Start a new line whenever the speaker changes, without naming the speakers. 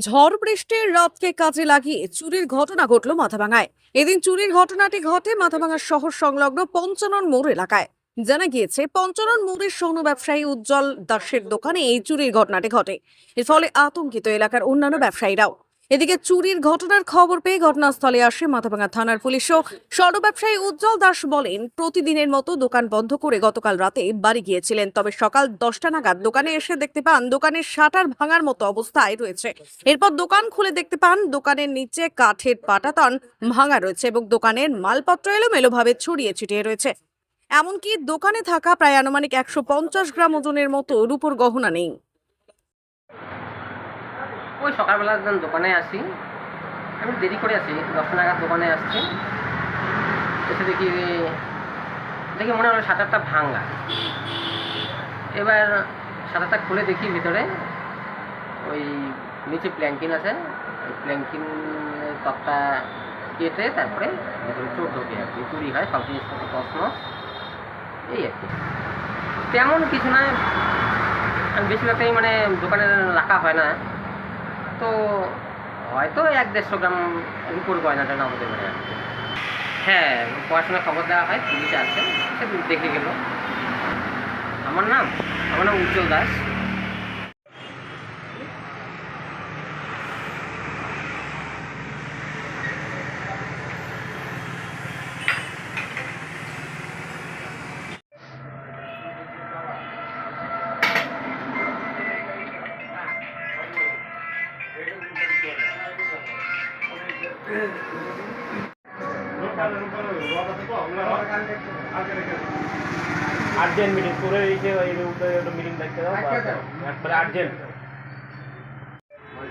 ঝড় বৃষ্টির রাতকে কাজে লাগিয়ে চুরির ঘটনা ঘটল মাথাভাঙায়। এদিন চুরির ঘটনাটি ঘটে মাথাভাঙার শহর সংলগ্ন পঞ্চানন মোড় এলাকায়। জানা গিয়েছে, পঞ্চানন মোড়ের স্বর্ণ ব্যবসায়ী উজ্জ্বল দাসের দোকানে এই চুরির ঘটনাটি ঘটে। এর ফলে আতঙ্কিত এলাকার অন্যান্য ব্যবসায়ীরাও। এদিকে চুরির ঘটনার খবর পেয়ে ঘটনাস্থলে আসে মাথাভাঙা থানার পুলিশও। স্বর্ণ ব্যবসায়ী উজ্জ্বল দাস বলেন, প্রতিদিনের মতো দোকান বন্ধ করে গতকাল রাতে বাড়ি গিয়েছিলেন, তবে সকাল দশটা নাগাদ দোকানে এসে দেখতে পান, দোকানের শাটার ভাঙার মতো অবস্থায় রয়েছে। এরপর দোকান খুলে দেখতে পান, দোকানের নিচে কাঠের পাটাতন ভাঙা রয়েছে এবং দোকানের মালপত্র এলোমেলোভাবে ছড়িয়ে ছিটিয়ে রয়েছে। এমনকি দোকানে থাকা প্রায় আনুমানিক একশো পঞ্চাশ গ্রাম ওজনের মতো রূপোর গহনা নেই।
ওই সকালবেলা যখন দোকানে আসি আমি দেরি করে আসি দশটা নাগাদ দোকানে আসছি। এসে দেখি দেখি মনে হলো সাঁতারটা ভাঙা এবার সাঁতারটা খুলে দেখি ভিতরে ওই নিচে প্ল্যাঙ্কিন আছে। প্ল্যাঙ্কিন তক্তা কেটে তারপরে ভেতরে চোখ ঢোকে আর কি, চুরি হয়, সব জিনিসপত্র, কসমস। এই আর কি। তেমন কিছু নয় বেশিরভাগটাই মানে দোকানে রাখা হয় না। তো হয়তো এক দেড়শো গ্রাম রুপোর গয়নাটা না আমাদের মানে হ্যাঁ পড়াশোনার খবর দেওয়া হয়, পুলিশে আছে, সে দেখে গেল। আমার নাম আমার নাম উজ্জ্বল দাস।
అర్జెంట్ మీటింగ్ సూర్యకి ఐదు ఉంటే ఏదో మీటింగ్ దగ్గర అర్జెంట్. మరి